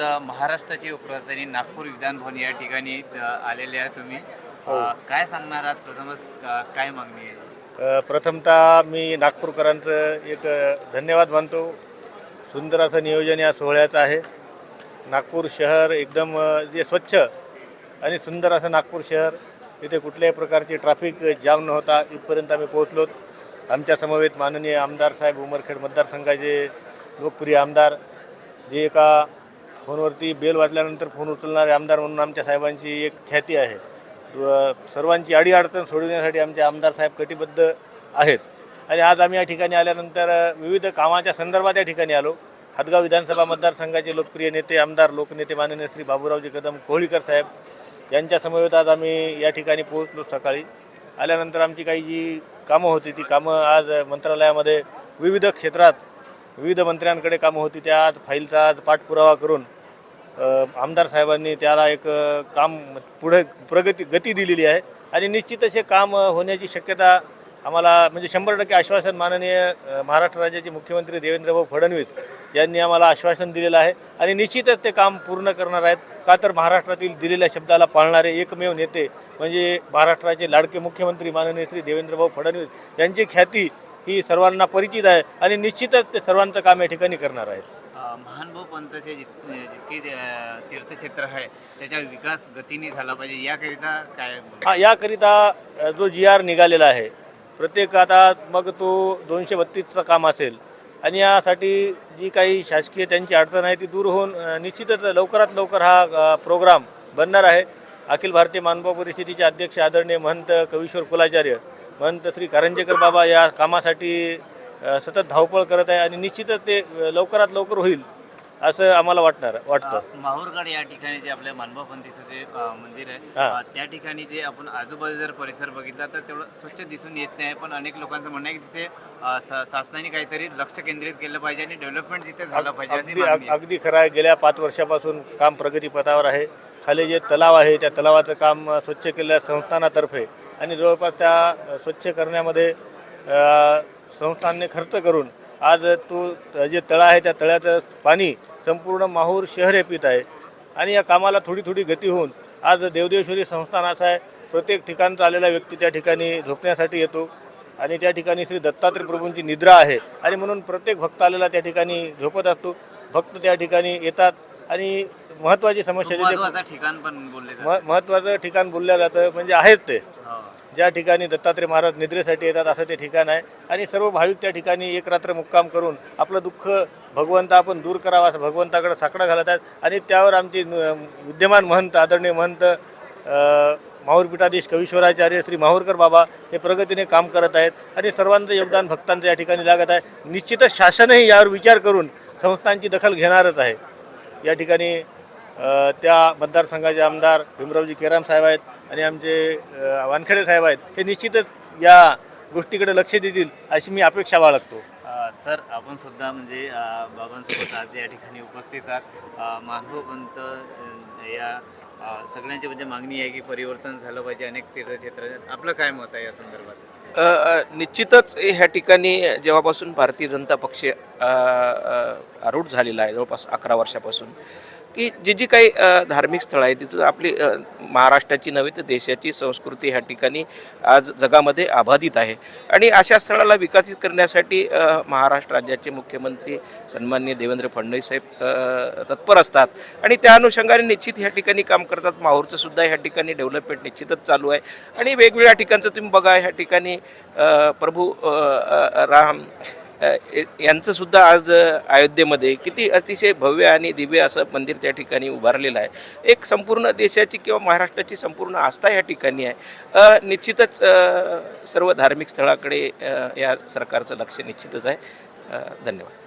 अ, महाराष्ट्राची उपराजधानी नागपूर विधान भवन या ठिकाणी आलेले आहे तुम्ही. अ, काय सांगणार आहात? प्रथमच काय मागणी आहे? प्रथमतः मी नागपूरकरांचं एक धन्यवाद मानतो. सुंदर असं नियोजन या सोहळ्याचं आहे. नागपूर शहर एकदम जे स्वच्छ आणि सुंदर असं नागपूर शहर इथे कुठल्याही प्रकारची ट्रॅफिक जाम न होता इथपर्यंत आम्ही पोहोचलो. आमच्या समवेत माननीय आमदार साहेब उमरखेड मतदारसंघाचे लोकप्रिय आमदार जे एका फोनवरती बेल वाजल्यानंतर फोन उचलणारे आमदार म्हणून आमच्या साहेबांची एक ख्याती आहे. व सर्वांची अडीअडचण सोडवण्यासाठी आमचे आमदार साहेब कटिबद्ध आहेत. आणि आज आम्ही या ठिकाणी आल्यानंतर विविध कामाच्या संदर्भात या ठिकाणी आलो. हदगाव विधानसभा मतदारसंघाचे लोकप्रिय नेते आमदार लोकनेते माननीय श्री बाबूरावजी कदम कोहळीकर साहेब यांच्या समवेत आज आम्ही या ठिकाणी पोहोचलो सकाळी. आल्यानंतर आमची काही जी कामं होती ती कामं आज मंत्रालयामध्ये विविध क्षेत्रात विविध मंत्र्यांकडे कामं होती त्या आज फाईलचा आज पाठपुरावा करून आमदार साहेबांनी त्याला एक काम पुढे प्रगती गती दिलेली आहे. आणि निश्चितच हे काम होण्याची शक्यता आम्हाला म्हणजे शंभर टक्के आश्वासन माननीय महाराष्ट्र राज्याचे मुख्यमंत्री देवेंद्रभाऊ फडणवीस यांनी आम्हाला आश्वासन दिलेलं आहे. आणि निश्चितच ते काम पूर्ण करणार आहेत. का तर महाराष्ट्रातील दिलेल्या शब्दाला पाळणारे एकमेव नेते म्हणजे महाराष्ट्राचे लाडके मुख्यमंत्री माननीय श्री देवेंद्रभाऊ फडणवीस यांची ख्याती ही सर्वांना परिचित आहे. आणि निश्चितच ते सर्वांचं काम या ठिकाणी करणार आहेत. महानुभव जित जितके तीर्थक्षेत्र आहे त्याचा विकास गतीने झाला पाहिजे याकरिता काय हा याकरिता जो जी आर निघालेला आहे प्रत्येक आता मग तो दोनशे बत्तीसचं काम असेल आणि यासाठी जी काही शासकीय त्यांची अडचण आहे ती दूर होऊन निश्चितच लवकरात लवकर हा प्रोग्राम बनणार आहे. अखिल भारतीय मानभाव परिस्थितीचे अध्यक्ष आदरणीय महंत कवीश्वर कुलाचार्य महंत श्री कारंजेकर बाबा या कामासाठी सतत धावपळ करत आहे आणि निश्चितच ते लवकरात लवकर होईल असं आम्हाला वाटणार वाटतं माहूरगड या ठिकाणी जे आपल्या मानभाव पंथीचं जे अ, मंदिर आहे हा. त्या ठिकाणी जे आपण आजूबाजू जर परिसर बघितला तर तेवढं स्वच्छ दिसून येत नाही पण अनेक लोकांचं म्हणणं आहे की तिथे अ, श- शासनाने काहीतरी लक्ष केंद्रित केलं पाहिजे आणि डेव्हलपमेंट तिथे झालं पाहिजे अशी अगदी मागणी आहे. अगदी खरं आहे गेल्या पाच वर्षापासून काम प्रगतीपथावर आहे खाली जे तलाव आहे त्या तलावाचं काम स्वच्छ केलेल्या संस्थानातर्फे आणि जवळपास त्या स्वच्छ करण्यामध्ये अ, संस्थांनी खर्च करून आज तो जे तळा आहे त्या तळ्याचं पाणी संपूर्ण माहूर शहर हे पित आहे. आणि या कामाला थोडी थोडी गती होऊन आज देवदेश्वरी संस्थान असं आहे. प्रत्येक ठिकाणचा आलेला व्यक्ती त्या ठिकाणी झोपण्यासाठी येतो. आणि त्या ठिकाणी श्री दत्तात्रय प्रभूंची निद्रा आहे. आणि म्हणून प्रत्येक भक्त आलेला त्या ठिकाणी झोपत असतो. भक्त त्या ठिकाणी येतात. आणि महत्त्वाची समस्या ठिकाण पण बोलले महत्त्वाचं ठिकाण बोललं जातं म्हणजे आहेच ते. हो. ज्या ठिकाणी दत्तात्रय महाराज निद्रेसाठी येतात असं ते ठिकाण आहे. आणि सर्व भाविक त्या ठिकाणी एक रात्र मुक्काम करून आपलं दुःख भगवंत आपण दूर करावा असं भगवंताकडे साकडा घालत आहेत. आणि त्यावर आमचे विद्यमान महंत आदरणीय महंत माहूरपीठाधीश कवीश्वराचार्य श्री माहूरकर बाबा हे प्रगतीने काम करत आहेत. आणि सर्वांचं योगदान भक्तांचं या ठिकाणी लागत आहे. निश्चितच शासनही यावर विचार करून संस्थांची दखल घेणारच आहे. या ठिकाणी त्या मतदारसंघाचे आमदार भीमरावजी केराम साहेब आहेत. आणि आमचे वानखेडे साहेब आहेत हे निश्चितच या गोष्टीकडे लक्ष देतील अशी मी अपेक्षा बाळगतो. सर आपण सुद्धा म्हणजे बाबांसोबत आज या ठिकाणी उपस्थित आहात. अ, या सगळ्यांची म्हणजे मागणी आहे की परिवर्तन झालं पाहिजे अनेक तीर्थक्षेत्र. आपलं काय मत आहे या संदर्भात? निश्चितच ह्या ठिकाणी जेव्हापासून भारतीय जनता पक्ष आरूढ झालेला आहे जवळपास अकरा वर्षापासून की जी जी काही धार्मिक स्थळं आहेत तिथून आपली महाराष्ट्राची नव्हे तर देशाची संस्कृती ह्या ठिकाणी आज जगामध्ये अबाधित आहे. आणि अशा स्थळाला विकसित करण्यासाठी महाराष्ट्र राज्याचे मुख्यमंत्री सन्माननीय देवेंद्र फडणवीस साहेब तत्पर असतात. आणि त्या अनुषंगाने निश्चित ह्या ठिकाणी काम करतात. माहूरचं सुद्धा ह्या ठिकाणी डेव्हलपमेंट निश्चितच चालू आहे. आणि वेगवेगळ्या ठिकाणचं तुम्ही बघा ह्या ठिकाणी प्रभू राम यांचंसुद्धा यांचं सुद्धा आज अयोध्येमध्ये किती अतिशय भव्य आणि दिव्य असं मंदिर त्या ठिकाणी उभारलेलं आहे. एक संपूर्ण देशाची किंवा महाराष्ट्राची संपूर्ण आस्था या ठिकाणी आहे. निश्चितच सर्व धार्मिक स्थळाकडे या सरकारचं लक्ष निश्चितच आहे. धन्यवाद.